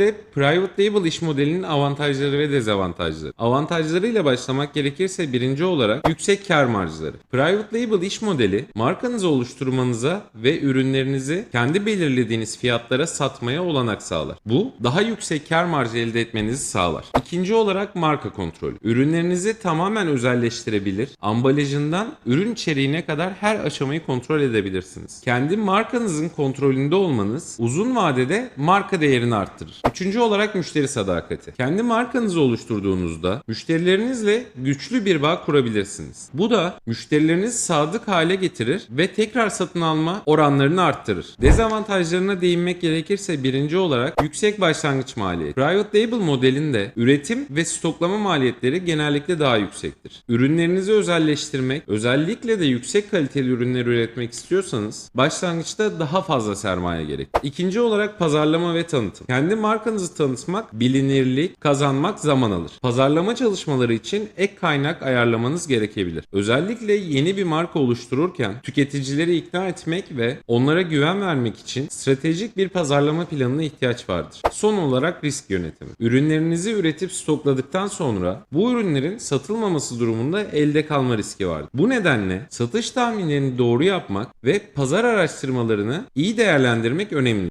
de private label iş modelinin avantajları ve dezavantajları. Avantajlarıyla başlamak gerekirse birinci olarak yüksek kar marjları. Private label iş modeli markanızı oluşturmanıza ve ürünlerinizi kendi belirlediğiniz fiyatlara satmaya olanak sağlar. Bu daha yüksek kar marjı elde etmenizi sağlar. İkinci olarak marka kontrolü. Ürünlerinizi tamamen özelleştirebilir. Ambalajından ürün içeriğine kadar her aşamayı kontrol edebilirsiniz. Kendi markanızın kontrolünde olmanız uzun vadede marka değerini arttırır. Üçüncü olarak müşteri sadakati. Kendi markanızı oluşturduğunuzda müşterilerinizle güçlü bir bağ kurabilirsiniz. Bu da müşterilerinizi sadık hale getirir ve tekrar satın alma oranlarını arttırır. Dezavantajlarına değinmek gerekirse birinci olarak yüksek başlangıç maliyeti. Private label modelinde üretim ve stoklama maliyetleri genellikle daha yüksektir. Ürünlerinizi özelleştirmek, özellikle de yüksek kaliteli ürünler üretmek istiyorsanız başlangıçta daha fazla sermaye gerek. İkinci olarak pazarlama ve tanıtım. Kendi markanızı tanıtmak, bilinirlik kazanmak zaman alır. Pazarlama çalışmaları için ek kaynak ayarlamanız gerekebilir. Özellikle yeni bir marka oluştururken tüketicileri ikna etmek ve onlara güven vermek için stratejik bir pazarlama planına ihtiyaç vardır. Son olarak risk yönetimi. Ürünlerinizi üretip stokladıktan sonra bu ürünlerin satılmaması durumunda elde kalma riski vardır. Bu nedenle satış tahminlerini doğru yapmak ve pazar araştırmalarını iyi değerlendirmek önemli.